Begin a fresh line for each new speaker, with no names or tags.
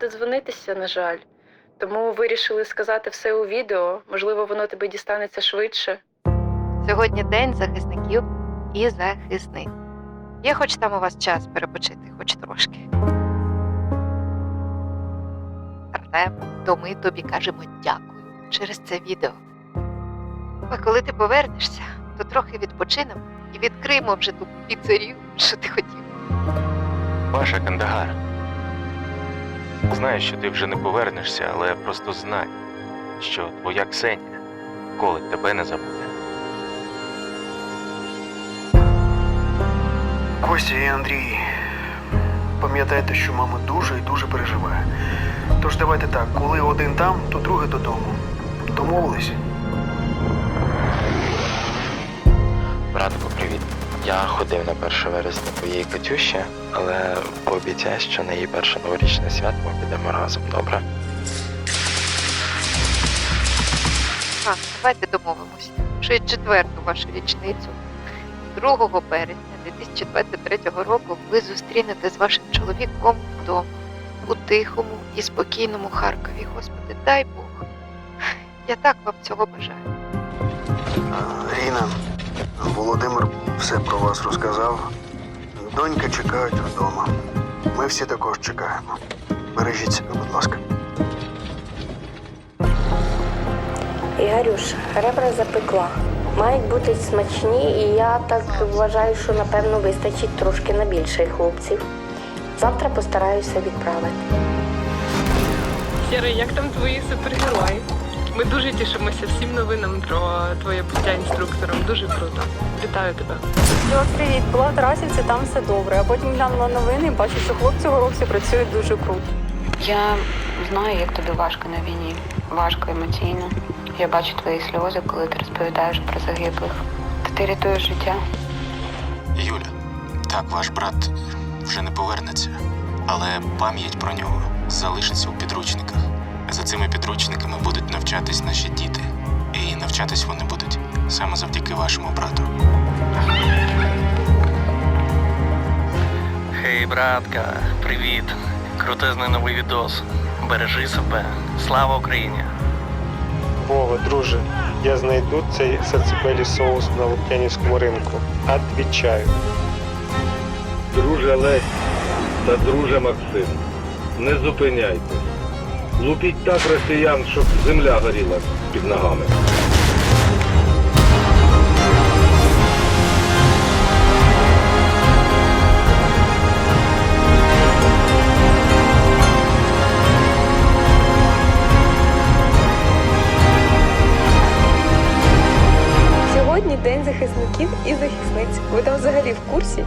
додзвонитися, на жаль. Тому вирішили сказати все у відео. Можливо, воно тобі дістанеться швидше.
Сьогодні день захисників і захисниць. Є хоч там у вас час перепочити, хоч трошки. Артем, то ми тобі кажемо дякую через це відео. А коли ти повернешся, то трохи відпочинемо і відкриємо вже ту піцерію, що ти хотів.
Паша Кандагар. Знаю, що ти вже не повернешся, але просто знай, що твоя Ксенія коли тебе не забуде.
Костя і Андрій, пам'ятайте, що мама дуже і дуже переживає. Тож давайте так, коли один там, то другий додому. Домовились?
Братку, привіт. Я ходив на 1 вересня твоєї Катюші, але пообіцяй, що на її перше новорічне свято ми підемо разом, добре?
А, давайте домовимося, що і четверту вашу річницю, 2 березня 2023 року, ви зустрінете з вашим чоловіком вдома, у тихому і спокійному Харкові. Господи, дай Бог. Я так вам цього бажаю.
Ріна, Володимир все про вас розказав. Донька чекають вдома. Ми всі також чекаємо. Бережіть себе, будь ласка.
Ігорюш, ребра запекла. Мають бути смачні, і я так вважаю, що напевно вистачить трошки на більше хлопців. Завтра постараюся відправити.
Сірий, як там твої супергерої? Ми дуже тішимося всім новинам про твоє буття інструктором. Дуже круто. Вітаю тебе.
Чувак, привіт, була в Тарасівці, там все добре. А потім глянула новини і бачу, що хлопці горобці працюють дуже круто.
Я знаю, як тобі важко на війні, важко емоційно. Я бачу твої сльози, коли ти розповідаєш про загиблих. Та ти рятуєш життя.
Юля, так, ваш брат вже не повернеться, але пам'ять про нього залишиться у підручниках. За цими підручниками будуть навчатись наші діти. І навчатись вони будуть саме завдяки вашому брату.
Хей, братка, привіт. Крутезний новий відос. Бережи себе. Слава Україні!
Вова, друже, я знайду цей саципелі соус на Лук'янівському ринку. Отвічаю.
Друже Лесь та друже Максим, не зупиняйтесь. Лупіть так росіян, щоб земля горіла під ногами.
Сьогодні день захисників і захисниць. Ви там взагалі в курсі?